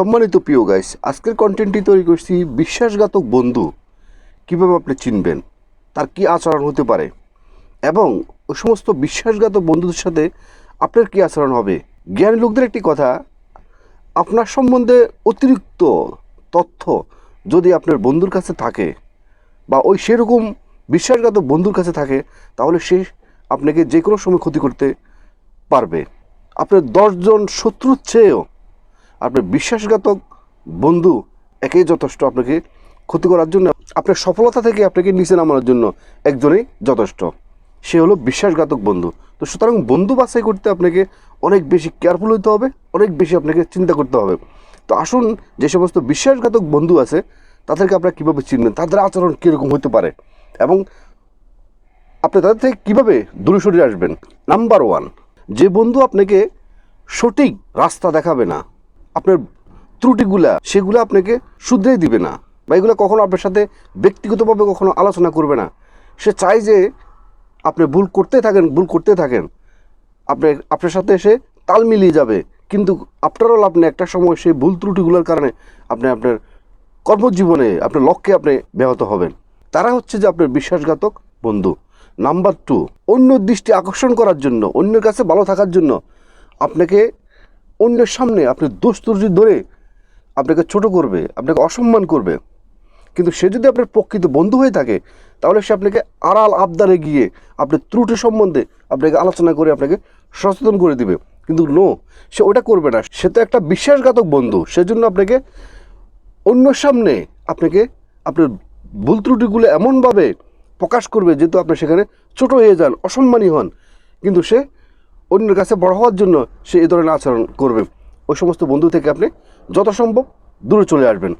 সম্মানিত প্রিয় গাইস আজকের কন্টেন্টটি তৈরি করছি বিশ্বাসঘাতক বন্ধু। কীভাবে আপনি চিনবেন? তার কি আচরণ হতে পারে? এবং ওই সমস্ত বিশ্বাসঘাতক বন্ধুদের সাথে আপনার কি আচরণ হবে? জ্ঞানী লোকদের একটি কথা, আপনার সম্বন্ধে অতিরিক্ত তথ্য যদি আপনার বন্ধুর কাছে থাকে বা ওই সেরকম বিশ্বাসঘাতক বন্ধুর কাছে থাকে, তাহলে সে আপনাকে যে কোনো সময় ক্ষতি করতে পারবে। আপনার দশজন শত্রুর চেয়েও আপনার বিশ্বাসঘাতক বন্ধু একেই যথেষ্ট আপনাকে ক্ষতি করার জন্য, আপনার সফলতা থেকে আপনাকে নিচে নামানোর জন্য একজনেই যথেষ্ট। সে হলো বিশ্বাসঘাতক বন্ধু। তো সুতরাং বন্ধু বাছাই করতে আপনাকে অনেক বেশি কেয়ারফুল হতে হবে, অনেক বেশি আপনাকে চিন্তা করতে হবে। তো আসুন যে সমস্ত বিশ্বাসঘাতক বন্ধু আছে, তাদেরকে আপনারা কীভাবে চিনবেন? তাদের আচরণ কীরকম হতে পারে? এবং আপনি তাদের থেকে কীভাবে দূরে সরে আসবেন? নাম্বার ওয়ান যে বন্ধু আপনাকে সঠিক রাস্তা দেখাবে না আপনার ত্রুটিগুলা, সেগুলো আপনাকে শুধরেই দিবে না বা এগুলো কখনো আপনার সাথে ব্যক্তিগতভাবে কখনো আলোচনা করবে না। সে চায় যে আপনি ভুল করতে থাকেন, ভুল করতে থাকেন। আপনি, আপনার সাথে এসে তাল মিলিয়ে যাবে। কিন্তু আফটার অল আপনি একটা সময় সেই ভুল ত্রুটিগুলোর কারণে আপনি আপনার কর্মজীবনে, আপনার লক্ষ্যে আপনি ব্যাহত হবেন। তারা হচ্ছে যে আপনার বিশ্বাসঘাতক বন্ধু। নাম্বার টু অন্য দৃষ্টি আকর্ষণ করার জন্য, অন্যের কাছে ভালো থাকার জন্য আপনাকে অন্যের সামনে আপনি দোষ ত্রুটি ধরে আপনাকে ছোট করবে, আপনাকে অসম্মান করবে। কিন্তু সে যদি আপনার প্রকৃত বন্ধু হয়ে থাকে, তাহলে সে আপনাকে আড়াল আবদারে গিয়ে আপনার ত্রুটি সম্বন্ধে আপনাকে আলোচনা করে আপনাকে সচেতন করে দিবে। কিন্তু নো সে ওটা করবে না। সে তো একটা বিশ্বাসঘাতক বন্ধু। সেজন্য আপনাকে অন্য সামনে আপনাকে আপনার ভুল ত্রুটিগুলো এমনভাবে প্রকাশ করবে, যেহেতু আপনি সেখানে ছোট হয়ে যান, অসম্মানী হন। কিন্তু সে অন্যের কাছে বড় হওয়ার জন্য সে এই ধরনের আচরণ করবে। ওই সমস্ত বন্ধু থেকে আপনি যত সম্ভব দূরে চলে আসবেন।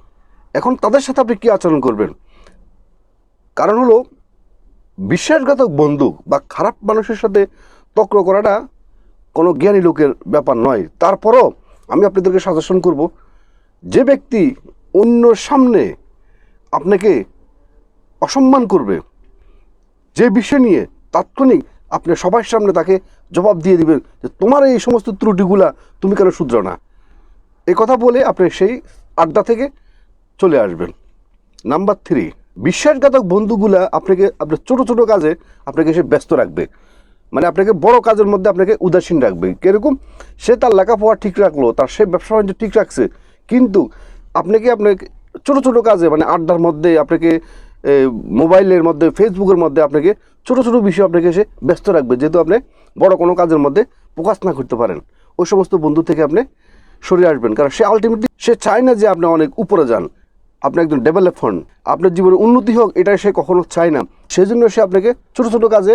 এখন তাদের সাথে আপনি কী আচরণ করবেন? কারণ হলো, বিশ্বাসঘাতক বন্ধু বা খারাপ মানুষের সাথে তক্র করাটা কোনো জ্ঞানী লোকের ব্যাপার নয়। তারপরও আমি আপনাদেরকে সাজেশন করব, যে ব্যক্তি অন্যর সামনে আপনাকে অসম্মান করবে, যে বিষয় নিয়ে তাৎক্ষণিক আপনি সবার সামনে তাকে জবাব দিয়ে দিবেন যে তোমার এই সমস্ত ত্রুটিগুলা তুমি কেন শুধরো না? এ কথা বলে আপনি সেই আড্ডা থেকে চলে আসবেন। নাম্বার থ্রি, বিশ্বাসঘাতক বন্ধুগুলা আপনাকে, আপনার ছোটো ছোটো কাজে আপনাকে সে ব্যস্ত রাখবে। মানে আপনাকে বড় কাজের মধ্যে আপনাকে উদাসীন রাখবে। কীরকম? সে তার লেখাপড়া ঠিক রাখল, তার সে ব্যবসা বাণিজ্য ঠিক রাখছে, কিন্তু আপনাকে আপনাকে ছোটো ছোটো কাজে মানে আড্ডার মধ্যে আপনাকে মোবাইলের মধ্যে ফেসবুকের মধ্যে আপনাকে ছোটো ছোটো বিষয় আপনাকে সে ব্যস্ত রাখবে, যেহেতু আপনি বড় কোনো কাজের মধ্যে প্রকাশ না করতে পারেন। ওই সমস্ত বন্ধু থেকে আপনি সরে আসবেন। কারণ সে আলটিমেটলি সে চায় না যে আপনি অনেক উপরে যান। আপনি একজন ডেভেলপ হন। আপনার জীবনে উন্নতি হোক এটা সে কখনো চায় না। সেজন্য সে আপনাকে ছোটো ছোটো কাজে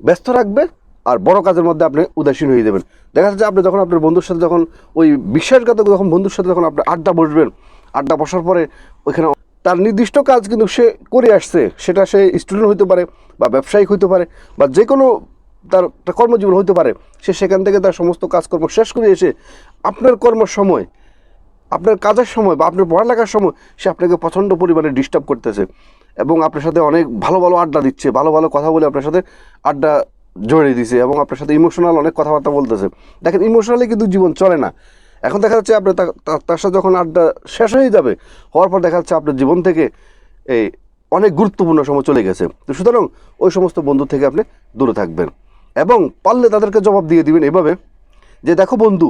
ব্যস্ত রাখবে আর বড় কাজের মধ্যে আপনি উদাসীন হয়ে যাবেন। দেখা যাচ্ছে আপনি যখন আপনার বন্ধুর সাথে যখন ওই বিশ্বাসঘাতক যখন বন্ধুর সাথে যখন আপনি আড্ডা বসবেন, আড্ডা বসার পরে ওইখানে তার নির্দিষ্ট কাজ কিন্তু সে করে আসছে। সেটা সে স্টুডেন্ট হতে পারে বা ব্যবসায়িক হতে পারে বা যে কোনো তার কর্মজীবন হতে পারে, সে সেখান থেকে তার সমস্ত কাজকর্ম শেষ করে এসে আপনার কর্মের সময় আপনার কাজের সময় বা আপনার পড়ালেখার সময় সে আপনাকে প্রচণ্ড পরিমাণে ডিস্টার্ব করতেছে এবং আপনার সাথে অনেক ভালো ভালো আড্ডা দিচ্ছে, ভালো ভালো কথা বলে আপনার সাথে আড্ডা জড়িয়ে দিছে এবং আপনার সাথে ইমোশনাল অনেক কথাবার্তা বলতেছে। দেখেন ইমোশনালি কিন্তু জীবন চলে না। এখন দেখা যাচ্ছে আপনার তার সাথে যখন আড্ডা শেষ হয়ে যাবে, হওয়ার পর দেখা যাচ্ছে আপনার জীবন থেকে এই অনেক গুরুত্বপূর্ণ সময় চলে গেছে। তো সুতরাং ওই সমস্ত বন্ধু থেকে আপনি দূরে থাকবেন এবং পারলে তাদেরকে জবাব দিয়ে দিবেন এভাবে যে, দেখো বন্ধু,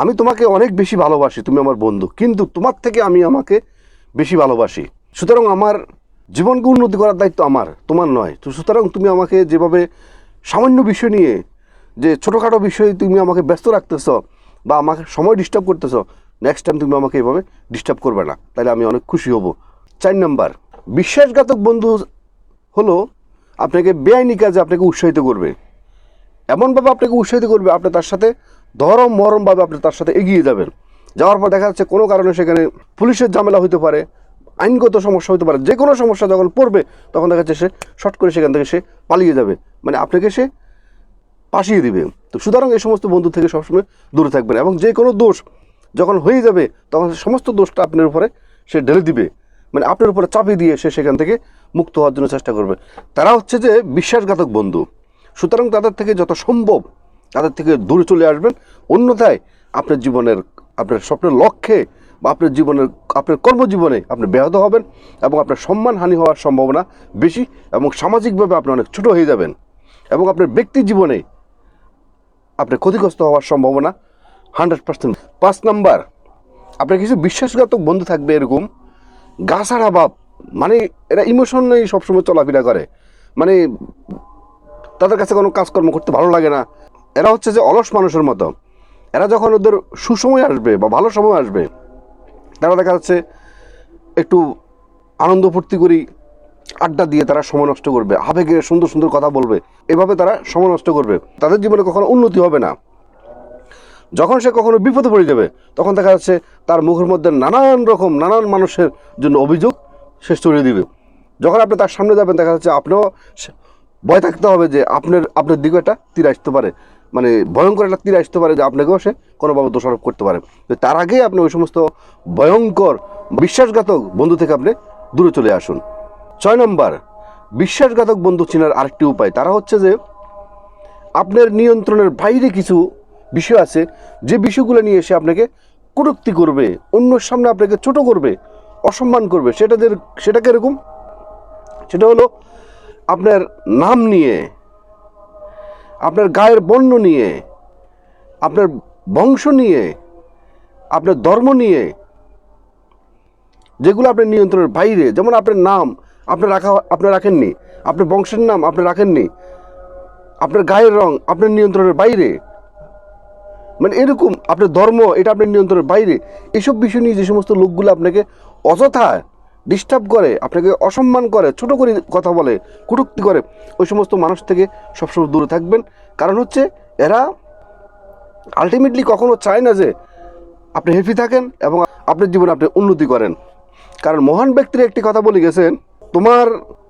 আমি তোমাকে অনেক বেশি ভালোবাসি, তুমি আমার বন্ধু, কিন্তু তোমার থেকে আমি আমাকে বেশি ভালোবাসি। সুতরাং আমার জীবনকে উন্নতি করার দায়িত্ব আমার, তোমার নয়। তো সুতরাং তুমি আমাকে যেভাবে সামান্য বিষয় নিয়ে, যে ছোটোখাটো বিষয়ে তুমি আমাকে ব্যস্ত রাখতেছ বা আমাকে সময় ডিস্টার্ব করতেছ নেক্সট টাইম তুমি আমাকে এভাবে ডিস্টার্ব করবে না। তাহলে আমি অনেক খুশি হব। চার নাম্বার, বিশ্বাসঘাতক বন্ধু হলো আপনাকে বেআইনি কাজে আপনাকে উৎসাহিত করবে। এমনভাবে আপনাকে উৎসাহিত করবে, আপনি তার সাথে ধরম মরমভাবে আপনি তার সাথে এগিয়ে যাবেন। যাওয়ার পর দেখা যাচ্ছে কোনো কারণে সেখানে পুলিশের ঝামেলা হতে পারে, আইনগত সমস্যা হতে পারে যে কোনো সমস্যা যখন পড়বে, তখন দেখা যাচ্ছে সে শর্ট করে সেখান থেকে সে পালিয়ে যাবে। মানে আপনাকে সে পাশিয়ে দিবে। তো সুতরাং এই সমস্ত বন্ধু থেকে সবসময় দূরে থাকবেন এবং যে কোনো দোষ যখন হয়ে যাবে, তখন সমস্ত দোষটা আপনার উপরে সে ঢেলে দিবে। মানে আপনার উপরে চাপিয়ে দিয়ে সে সেখান থেকে মুক্ত হওয়ার জন্য চেষ্টা করবে। তারা হচ্ছে যে বিশ্বাসঘাতক বন্ধু। সুতরাং তাদের থেকে যত সম্ভব তাদের থেকে দূরে চলে আসবেন। অন্যথায় আপনার জীবনের, আপনার স্বপ্নের লক্ষ্যে বা আপনার জীবনের, আপনার কর্মজীবনে আপনি ব্যাহত হবেন এবং আপনার সম্মানহানি হওয়ার সম্ভাবনা বেশি এবং সামাজিকভাবে আপনি অনেক ছোট হয়ে যাবেন এবং আপনার ব্যক্তি জীবনে আপনি ক্ষতিগ্রস্ত হওয়ার সম্ভাবনা হান্ড্রেড পার্সেন্ট। পাঁচ নাম্বার আপনার কিছু বিশ্বাসঘাতক বন্ধু থাকবে এরকম। গাছাড়া বাপ মানে এরা ইমোশন নেই সবসময় চলাফেরা করে। মানে তাদের কাছে কোনো কাজকর্ম করতে ভালো লাগে না। এরা হচ্ছে যে অলস মানুষের মতো। এরা যখন ওদের সুসময় আসবে বা ভালো সময় আসবে, তারা দেখা যাচ্ছে একটু আনন্দ ফুর্তি করি আড্ডা দিয়ে তারা সময় নষ্ট করবে, আবেগে সুন্দর সুন্দর কথা বলবে। এভাবে তারা সময় নষ্ট করবে। তাদের জীবনে কখনো উন্নতি হবে না। যখন সে কখনো বিপদে পড়ে যাবে, তখন দেখা যাচ্ছে তার মুখের মধ্যে নানান রকম, নানান মানুষের জন্য অভিযোগ সে ছড়িয়ে দিবে। যখন আপনি তার সামনে যাবেন, দেখা যাচ্ছে আপনিও ভয় থাকতে হবে যে আপনার আপনার দিকে একটা তীর আসতে পারে। মানে ভয়ঙ্কর একটা তীর আসতে পারে যে আপনাকেও সে কোনোভাবে দোষারোপ করতে পারে। তার আগেই আপনি ওই সমস্ত ভয়ঙ্কর, বিশ্বাসঘাতক বন্ধু থেকে আপনি দূরে চলে আসুন। ছয় নম্বর, বিশ্বাসঘাতক বন্ধু চেনার আরেকটি উপায়। তারা হচ্ছে যে, আপনার নিয়ন্ত্রণের বাইরে কিছু বিষয় আছে, যে বিষয়গুলো নিয়ে এসে আপনাকে কটূক্তি করবে, অন্যর সামনে আপনাকে ছোট করবে, অসম্মান করবে। সেটাদের সেটা কীরকম? সেটা হলো আপনার নাম নিয়ে, আপনার গায়ের বর্ণ নিয়ে, আপনার বংশ নিয়ে, আপনার ধর্ম নিয়ে, যেগুলো আপনার নিয়ন্ত্রণের বাইরে। যেমন আপনার নাম আপনি রাখা আপনি রাখেননি। আপনার বংশের নাম আপনি রাখেননি। আপনার গায়ের রং আপনার নিয়ন্ত্রণের বাইরে। মানে এরকম আপনার ধর্ম, এটা আপনার নিয়ন্ত্রণের বাইরে। এসব বিষয় নিয়ে যে সমস্ত লোকগুলো আপনাকে অযথা ডিস্টার্ব করে, আপনাকে অসম্মান করে, ছোট করে কথা বলে, কটূক্তি করে, ওই সমস্ত মানুষ থেকে সবসময় দূরে থাকবেন। কারণ হচ্ছে এরা আলটিমেটলি কখনো চায় না যে আপনি হ্যাপি থাকেন এবং আপনার জীবনে আপনি উন্নতি করেন। কারণ মহান ব্যক্তির একটি কথা বলে গেছেন তোমার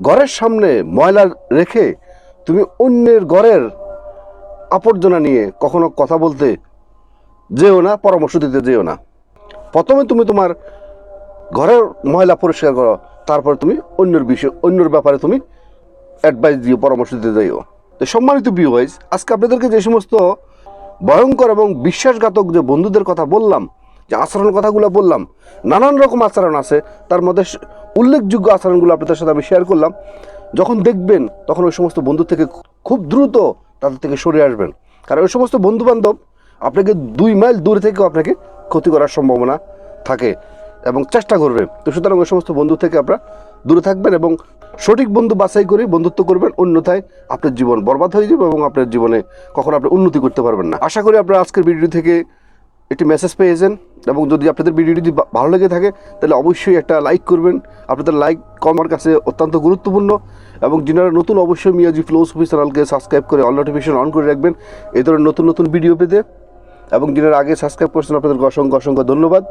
ঘরের সামনে ময়লা রেখে তুমি অন্যের ঘরের আবর্জনা নিয়ে কখনো কথা বলতে যেও না, পরামর্শ দিতে যেও না। প্রথমে তুমি তোমার ঘরের ময়লা পরিষ্কার করো, তারপর তুমি অন্যের বিষয়, অন্যের ব্যাপারে তুমি অ্যাডভাইস দিও, পরামর্শ দিতে যাইও। তো সম্মানিত ভাইস আজকে আপনাদেরকে যে সমস্ত ভয়ঙ্কর এবং বিশ্বাসঘাতক যে বন্ধুদের কথা বললাম, যে আচরণ কথাগুলো বললাম, নানান রকম আচরণ আছে, তার মধ্যে উল্লেখযোগ্য আচরণগুলো আপনাদের সাথে আমি শেয়ার করলাম। যখন দেখবেন, তখন ওই সমস্ত বন্ধু থেকে খুব দ্রুত তাদের থেকে সরে আসবেন। কারণ ওই সমস্ত বন্ধু বান্ধব আপনাকে দুই মাইল দূরে থেকেও আপনাকে ক্ষতি করার সম্ভাবনা থাকে এবং চেষ্টা করবে। তো সুতরাং ওই সমস্ত বন্ধু থেকে আপনারা দূরে থাকবেন এবং সঠিক বন্ধু বাছাই করে বন্ধুত্ব করবেন। অন্যথায় আপনার জীবন বরবাদ হয়ে যাবে এবং আপনার জীবনে কখনো আপনি উন্নতি করতে পারবেন না। আশা করি আপনারা আজকের ভিডিও থেকে একটি মেসেজ পেয়েছেন এবং যদি আপনাদের ভিডিওটি যদি ভালো লেগে থাকে, তাহলে অবশ্যই একটা লাইক করবেন। আপনাদের লাইক কমার কাছে অত্যন্ত গুরুত্বপূর্ণ এবং যিনারা নতুন অবশ্যই মিয়াজি ফ্লোস অফিস চ্যানেলকে সাবস্ক্রাইব করে অল নোটিফিকেশন অন করে রাখবেন। এ ধরনের নতুন নতুন ভিডিও পেতে এবং যিনারা আগে সাবস্ক্রাইব করছেন আপনাদের অসংখ্য অসংখ্য ধন্যবাদ।